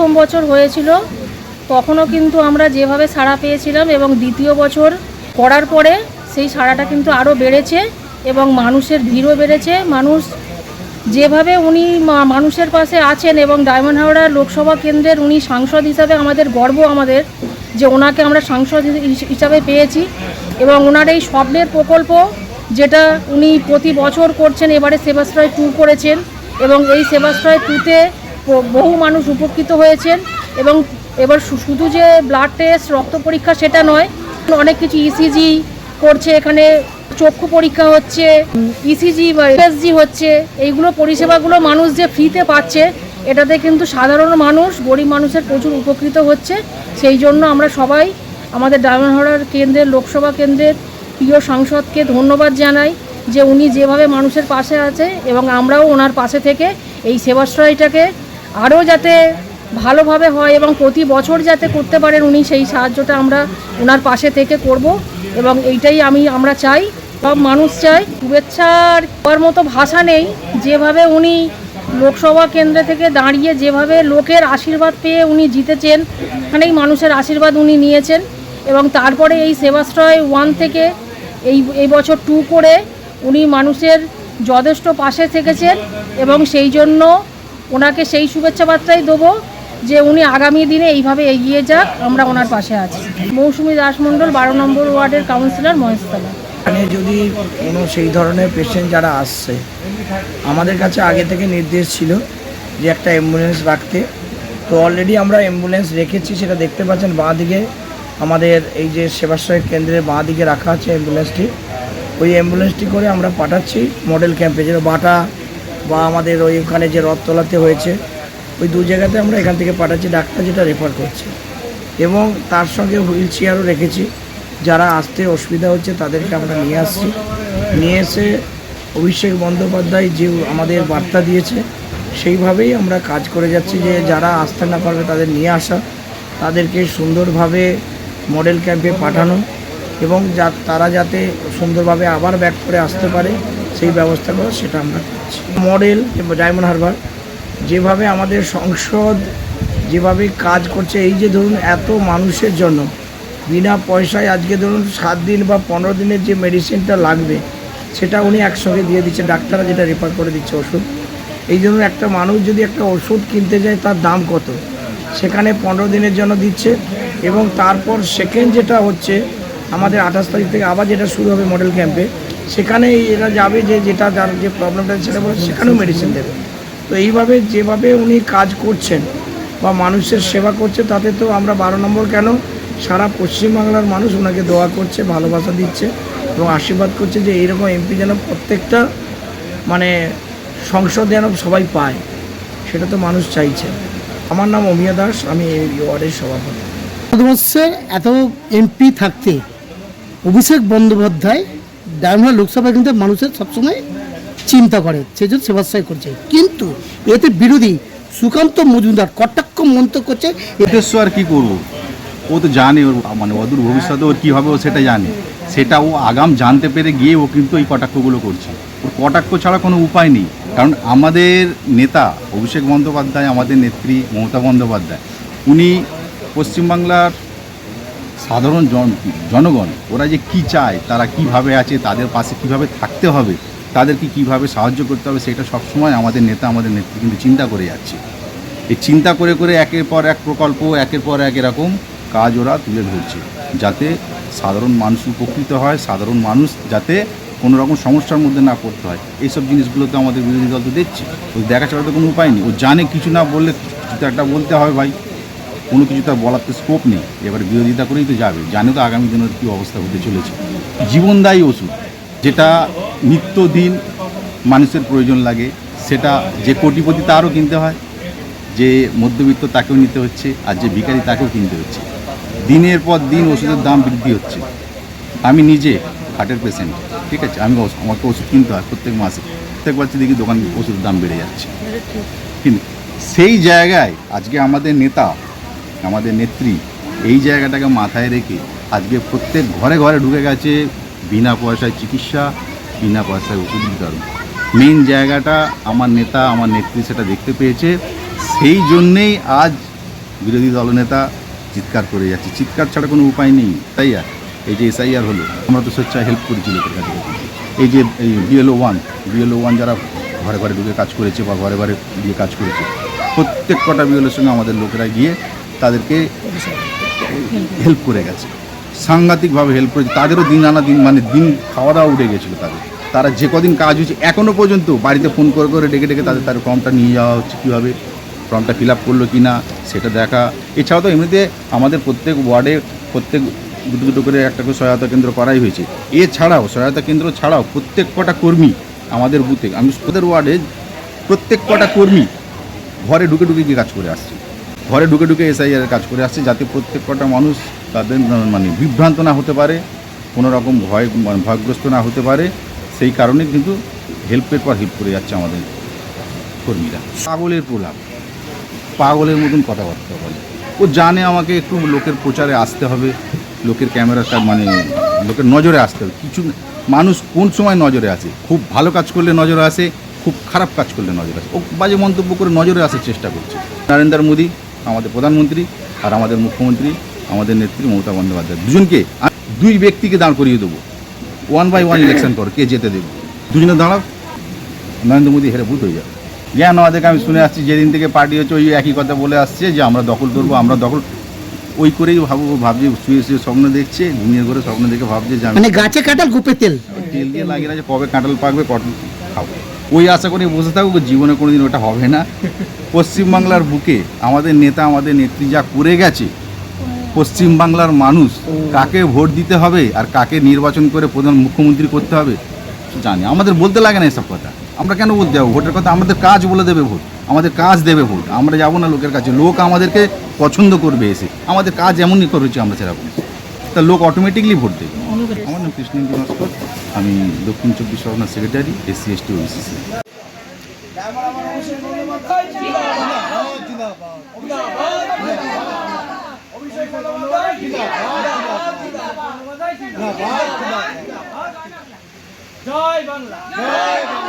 প্রথম বছর হয়েছিল, তখনও কিন্তু আমরা যেভাবে সাড়া পেয়েছিলাম এবং দ্বিতীয় বছর করার পরে সেই সাড়াটা কিন্তু আরও বেড়েছে এবং মানুষের ভিড়ও বেড়েছে। মানুষ যেভাবে উনি মানুষের পাশে আছেন এবং ডায়মন্ড হাওড়া লোকসভা কেন্দ্রের উনি সাংসদ হিসাবে আমাদের গর্ব আমাদের যে ওনাকে আমরা সাংসদ হিস- হিসাবে পেয়েছি এবং ওনার এই স্বপ্নের প্রকল্প যেটা উনি প্রতি বছর করছেন, এবারে সেবাশ্রয় টু করেছেন এবং এই সেবাশ্রয় টুতে বহু মানুষ উপকৃত হয়েছেন এবং এবার শুধু যে ব্লাড টেস্ট রক্ত পরীক্ষা সেটা নয়, অনেক কিছু ইসিজি করছে, এখানে চক্ষু পরীক্ষা হচ্ছে ইসিজি বা এসজি হচ্ছে, এইগুলো পরিষেবাগুলো মানুষ যে ফ্রিতে পাচ্ছে, এটাতে কিন্তু সাধারণ মানুষ, গরিব মানুষের প্রচুর উপকৃত হচ্ছে। সেই জন্য আমরা সবাই আমাদের ডায়মন্ড কেন্দ্রের, লোকসভা কেন্দ্রের প্রিয় সাংসদকে ধন্যবাদ জানাই যে উনি যেভাবে মানুষের পাশে আছে এবং আমরাও ওনার পাশে থেকে এই সেবাশ্রয়টাকে আরও যাতে ভালোভাবে হয় এবং প্রতি বছর যাতে করতে পারেন উনি, সেই সাহায্যটা আমরা ওনার পাশে থেকে করব এবং এইটাই আমি, আমরা চাই। সব মানুষ চাই শুভেচ্ছার হওয়ার মতো ভাষা নেই। যেভাবে উনি লোকসভা কেন্দ্র থেকে দাঁড়িয়ে যেভাবে লোকের আশীর্বাদ পেয়ে উনি জিতেছেন এখানেই মানুষের আশীর্বাদ উনি নিয়েছেন। এবং তারপরে এই সেবাশ্রয় ওয়ান থেকে এই এই বছর টু করে উনি মানুষের যথেষ্ট পাশে থেকেছেন এবং সেই জন্য ওনাকে সেই শুভেচ্ছা বার্তাই দেবো যে উনি আগামী দিনে এইভাবে এগিয়ে যাক, আমরা ওনার পাশে আছি। মৌসুমী দাসমণ্ডল বারো নম্বর ওয়ার্ডের কাউন্সিলর মহেশতলা। এখানে যদি কোনো সেই ধরনের পেশেন্ট যারা আসছে, আমাদের কাছে আগে থেকে নির্দেশ ছিল যে একটা অ্যাম্বুলেন্স রাখতে। তো অলরেডি আমরা অ্যাম্বুলেন্স রেখেছি, সেটা দেখতে পাচ্ছেন বাঁ দিকে আমাদের এই যে সেবাশ্রয় কেন্দ্রের বাঁ দিকে রাখা আছে অ্যাম্বুলেন্সটি ওই অ্যাম্বুলেন্সটি করে আমরা পাঠাচ্ছি মডেল ক্যাম্পে যেটা বাটা বা আমাদের ওই ওখানে যে রথতলাতে হয়েছে, ওই দু জায়গাতে আমরা এখান থেকে পাঠাচ্ছি, ডাক্তার যেটা রেফার করছে। এবং তার সঙ্গে হুইল চেয়ারও রেখেছি। যারা আসতে অসুবিধা হচ্ছে তাদেরকে আমরা নিয়ে আসছি। নিয়ে এসে অভিষেক বন্দ্যোপাধ্যায় যে আমাদের বার্তা দিয়েছে, সেইভাবেই আমরা কাজ করে যাচ্ছি যে যারা আসতে না পারবে তাদের নিয়ে আসা, তাদেরকে সুন্দরভাবে মডেল ক্যাম্পে পাঠানো এবং যা, তারা যাতে সুন্দরভাবে আবার ব্যাক করে আসতে পারে। সেই ব্যবস্থা করা সেটা আমরা করছি। মডেল ডায়মন্ড হারবার, যেভাবে আমাদের সংসদ যেভাবে কাজ করছে, এই যে ধরুন এত মানুষের জন্য, বিনা পয়সায় আজকে ধরুন সাত দিন বা পনেরো দিনের যে মেডিসিনটা লাগবে, সেটা উনি একসঙ্গে দিয়ে দিচ্ছে, ডাক্তাররা যেটা রেফার করে দিচ্ছে ওষুধ। এই জন্য একটা মানুষ যদি একটা ওষুধ কিনতে যায়, তার দাম কত? সেখানে পনেরো দিনের জন্য দিচ্ছে এবং তারপর সেকেন্ড যেটা হচ্ছে, আমাদের আঠাশ তারিখ থেকে আবার যেটা শুরু হবে মডেল ক্যাম্পে সেখানে এরা যাবে যে যেটা যার যে প্রবলেমটা সেটা বলে সেখানেও মেডিসিন দেবে। তো এইভাবে যেভাবে উনি কাজ করছেন বা মানুষের সেবা করছে, তাতে তো আমরা বারো নম্বর কেন? সারা পশ্চিমবাংলার মানুষ ওনাকে দোয়া করছে, ভালোবাসা দিচ্ছে এবং আশীর্বাদ করছে যে এইরকম এমপি যেন প্রত্যেকটা মানে সংসদ যেন সবাই পায়, সেটা তো মানুষ চাইছে। আমার নাম অমিয়া দাস, আমি এই ওয়ার্ডের সভাপতি। এত এমপি থাকতে অভিষেক বন্দ্যোপাধ্যায় ডায়মন্ড লোকসভা কিন্তু মানুষের সবসময় চিন্তা করে সেজন্য সেবাশ্রয় করছে। কিন্তু এতে বিরোধী সুকান্ত মজুমদার কটাক্ষ মন্তব্য করছে উদ্দেশ্য আর কি করব? ও তো জানে ওর মানে অদূর ভবিষ্যতে ওর কী হবে ও সেটা জানে। সেটা ও আগাম জানতে পেরে গিয়ে ও কিন্তু এই কটাক্ষগুলো করছে। ওর কটাক্ষ ছাড়া কোনো উপায় নেই। কারণ আমাদের নেতা অভিষেক বন্দ্যোপাধ্যায়, আমাদের নেত্রী মমতা বন্দ্যোপাধ্যায়, উনি পশ্চিমবাংলার সাধারণ জন, জনগণ, ওরা যে কি চায়, তারা কীভাবে আছে, তাদের পাশে কীভাবে থাকতে হবে, তাদেরকে কীভাবে সাহায্য করতে হবে, সেটা সবসময় আমাদের নেতা, আমাদের নেত্রী কিন্তু চিন্তা করে যাচ্ছে। এই চিন্তা করে করে একের পর এক প্রকল্প, একের পর এক এরকম কাজ ওরা তুলে ধরছে, যাতে সাধারণ মানুষ উপকৃত হয়, সাধারণ মানুষ যাতে কোনো রকম সমস্যার মধ্যে না পড়তে হয়। এইসব জিনিসগুলো তো আমাদের বিরোধী দল তো দেখছে দেখা ছাড়া তো কোনো উপায় নেই। ও জানে কিছু না বললে, কিছু একটা বলতে হবে ভাই। কোনো কিছু তার বলার তো স্কোপ নেই। এবার বিরোধিতা করেই তো যাবে। জানে তো আগামী দিনের কী অবস্থা হতে চলেছে। জীবনদায়ী ওষুধ যেটা নিত্যদিন মানুষের প্রয়োজন লাগে সেটা যে কোটিপতি তারও কিনতে হয় যে মধ্যবিত্ত তাকেও নিতে হচ্ছে আর যে ভিখারি তাকেও কিনতে হচ্ছে। দিনের পর দিন ওষুধের দাম বৃদ্ধি হচ্ছে। আমি নিজে হার্টের পেশেন্ট ঠিক আছে? আমি আমাকে ওষুধ কিনতে হয় প্রত্যেক মাসে। প্রত্যেক বছর দেখি দোকান ওষুধের দাম বেড়ে যাচ্ছে। কিন্তু সেই জায়গায় আজকে আমাদের নেতা আমাদের নেত্রী এই জায়গাটাকে মাথায় রেখে আজকে প্রত্যেক ঘরে ঘরে ঢুকে গেছে বিনা পয়সায় চিকিৎসা, বিনা পয়সায় ওষুধ বিতরণ। মেন জায়গাটা আমার নেতা, আমার নেত্রী সেটা দেখতে পেয়েছে। সেই জন্যেই আজ বিরোধী দলনেতা চিৎকার করে যাচ্ছে। চিৎকার ছাড়া কোনো উপায় নেই। তাই আর এই যে এসআইআর হলো, আমরা তো স্বেচ্ছায় হেল্প করেছি লোকের কাছে। এই যে, এই বিএলও ওয়ান বিএলও ওয়ান যারা ঘরে ঘরে ঢুকে কাজ করেছে বা ঘরে ঘরে গিয়ে কাজ করেছে, প্রত্যেক কটা বিএলওর সঙ্গে আমাদের লোকেরা গিয়ে তাদেরকে হেল্প করে গেছে। সাংঘাতিকভাবে হেল্প করেছে। তাদেরও দিন আনা দিন মানে দিন খাওয়া দাওয়া উঠে গেছিল তাদের। তারা যে কদিন কাজ হয়েছে এখনও পর্যন্ত বাড়িতে ফোন করে করে ডেকে ডেকে তাদের তার ফর্মটা নিয়ে যাওয়া হচ্ছে কীভাবে ফর্মটা ফিল আপ করল কি না সেটা দেখা। এছাড়াও তো এমনিতে আমাদের প্রত্যেক ওয়ার্ডে প্রত্যেক দুটো দুটো করে একটা করে সহায়তা কেন্দ্র করাই হয়েছে। এছাড়াও, সহায়তা কেন্দ্র ছাড়াও প্রত্যেক কটা কর্মী আমাদের বুথে, আমি ওদের ওয়ার্ডে প্রত্যেক কটা কর্মী ঘরে ঢুকে ঢুকে গিয়ে কাজ করে আসছে। ঘরে ঢুকে ঢুকে এসআইআর কাজ করে আসছে যাতে প্রত্যেক কটা মানুষ তাদের মানে বিভ্রান্ত না হতে পারে, কোনো রকম ভয় মানে ভয়গ্রস্ত না হতে পারে, সেই কারণে কিন্তু হেল্পের পর হেল্প করে যাচ্ছে আমাদের কর্মীরা। পাগলের প্রলাপ। পাগলের মতন কথাবার্তা বলে। ও জানে আমাকে একটু লোকের প্রচারে আসতে হবে, লোকের ক্যামেরাটা মানে লোকের নজরে আসতে হবে। কিছু মানুষ কোন সময় নজরে আসে? খুব ভালো কাজ করলে নজরে আসে, খুব খারাপ কাজ করলে নজরে আসে। ও বাজে মন্তব্য করে নজরে আসার চেষ্টা করছে। নরেন্দ্র মোদী আমাদের প্রধানমন্ত্রী আর আমাদের মুখ্যমন্ত্রী আমাদের নেত্রী মমতা বন্দ্যোপাধ্যায়। দুজনকে দুই ব্যক্তিকে দাঁড় করিয়ে দেবো। ওয়ান বাই ওয়ান ইলেকশন কর কে যেতে দেবো। দুজনে দাঁড়াও নরেন্দ্র মোদী হেরে ভূত হয়ে যাবে। জ্ঞান আমাদেরকে আমি শুনে আসছি যেদিন থেকে পার্টি হচ্ছে ওই একই কথা বলে আসছে যে আমরা দখল করব আমরা দখল ওই করেই ভাবো ভাবছে শুয়ে শুয়ে স্বপ্ন দেখছে ঘুমিয়ে করে স্বপ্ন দেখে ভাবছে যে মানে গাছে কাটাল গুপে তেল। তেল দিয়ে লাগিয়ে আছে কবে কাঁঠাল পাকবে কটন খাব। ওই আশা করে বসে থাকুক, জীবনে কোনোদিন ওটা হবে না। পশ্চিমবাংলার বুকে আমাদের নেতা, আমাদের নেত্রী যা করে গেছে, পশ্চিমবাংলার মানুষ কাকে ভোট দিতে হবে আর কাকে নির্বাচন করে প্রধান মুখ্যমন্ত্রী করতে হবে, জানি। আমাদের বলতে লাগে না এসব কথা। আমরা কেন বলতে যাব? ভোটের কথা আমাদের কাজ বলে দেবে ভোট। আমাদের কাজ দেবে ভোট। আমরা যাব না লোকের কাছে। লোক আমাদেরকে পছন্দ করবে এসে। আমাদের কাজ এমনই করেছি আমরা সেরকম। তা লোক অটোমেটিকলি ভোট দেবে। আমার নাম কৃষ্ণেন্দু নস্কর আমি দক্ষিণ চব্বিশ পরগনার সেক্রেটারি এসসি এসটি ওবিসিসি জয় বাংলা জয় বাংলা। জয় বাংলা।